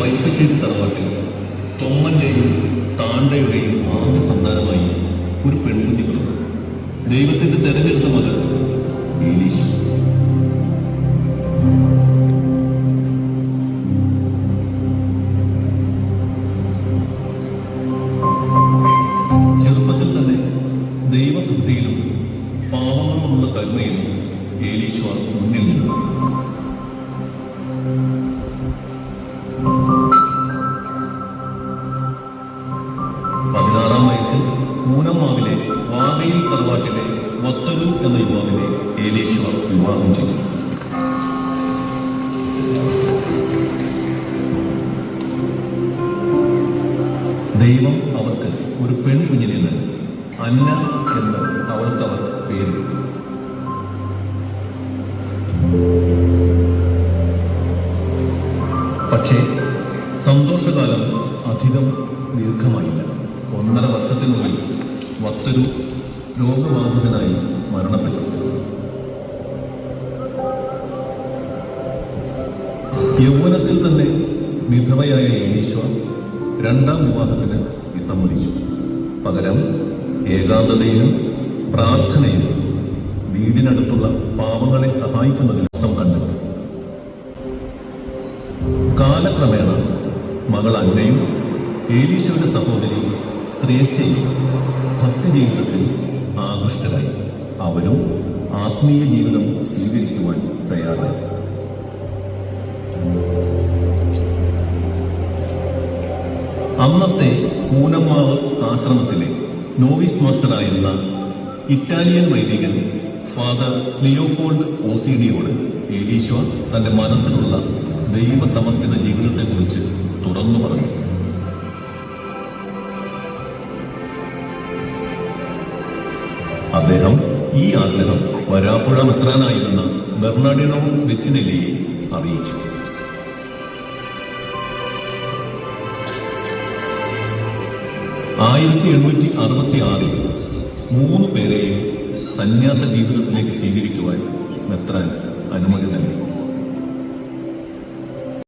വൈപ്പശ്ശേരി തറവാട്ടിൽ തൊമ്മന്റെയും താണ്ടയുടെയും ആദ്യ സന്താനമായി ഒരു പെൺകുഞ്ഞു പിറന്നു. ദൈവത്തിന്റെ തെരഞ്ഞെടുത്ത മകൾ ഏലീശു ചെറുപ്പത്തിൽ തന്നെ ദൈവഭക്തിയിലും പാവങ്ങളോടുള്ള കരുണയിലും ഏലീശ്വർ മുന്നിൽ നിന്നു. വയസ്സിൽ കൂനമ്മാവിലെ വാതയിൽ തറവാട്ടിലെ വത്തരു എന്ന യുവാവിനെ ഏലീശ്വർ വിവാഹം ചെയ്തു. ദൈവം അവർക്ക് ഒരു പെൺകുഞ്ഞിനെ നൽകി. അന്ന എന്ന് അവൾക്ക് അവർ പേര് പക്ഷേ സന്തോഷകാലം അധികം ദീർഘമായില്ല. ഒന്നര വർഷത്തിനുള്ളിൽ വത്തരു രോഗബാധിതനായി മരണപ്പെട്ടു. യൗവനത്തിൽ തന്നെ വിധവയായ ഏലീശ്വർ രണ്ടാം വിവാഹത്തിന് വിസമ്മതിച്ചു. പകരം ഏകാന്തതയിലും പ്രാർത്ഥനയിലും വീടിനടുത്തുള്ള പാവങ്ങളെ സഹായിക്കുന്ന ദിവസം കണ്ടെത്തി. കാലക്രമേണ മകൾ അന്നയും ഏലീശോയുടെ സഹോദരി ത്രേസ്യയും ഭക്തി ജീവിതത്തിൽ ആകൃഷ്ടരായി. അവരും ആത്മീയ ജീവിതം സ്വീകരിക്കുവാൻ തയ്യാറായി. അന്നത്തെ കൂനമാവ് ആശ്രമത്തിലെ നോവിസ് മാസ്റ്ററായിരുന്ന ഇറ്റാലിയൻ വൈദികൻ ഫാദർ ലിയോപോൾഡ് ഓസിഡിയോട് ഏലീശ്വർ തന്റെ മനസ്സിലുള്ള ദൈവസമർപ്പിത ജീവിതത്തെക്കുറിച്ച് തുറന്നു പറഞ്ഞു. അദ്ദേഹം ഈ ആഗ്രഹം വരാപ്പുഴ മെത്രാനായിരുന്ന ബെർണാഡിനോ വെച്ചിനെല്ലിയെ അറിയിച്ചു. ആയിരത്തി എണ്ണൂറ്റി അറുപത്തി ആറിൽ മൂന്ന് പേരെയും സന്യാസ ജീവിതത്തിലേക്ക് സ്വീകരിക്കുവാൻ മെത്രാൻ അനുമതി നൽകി.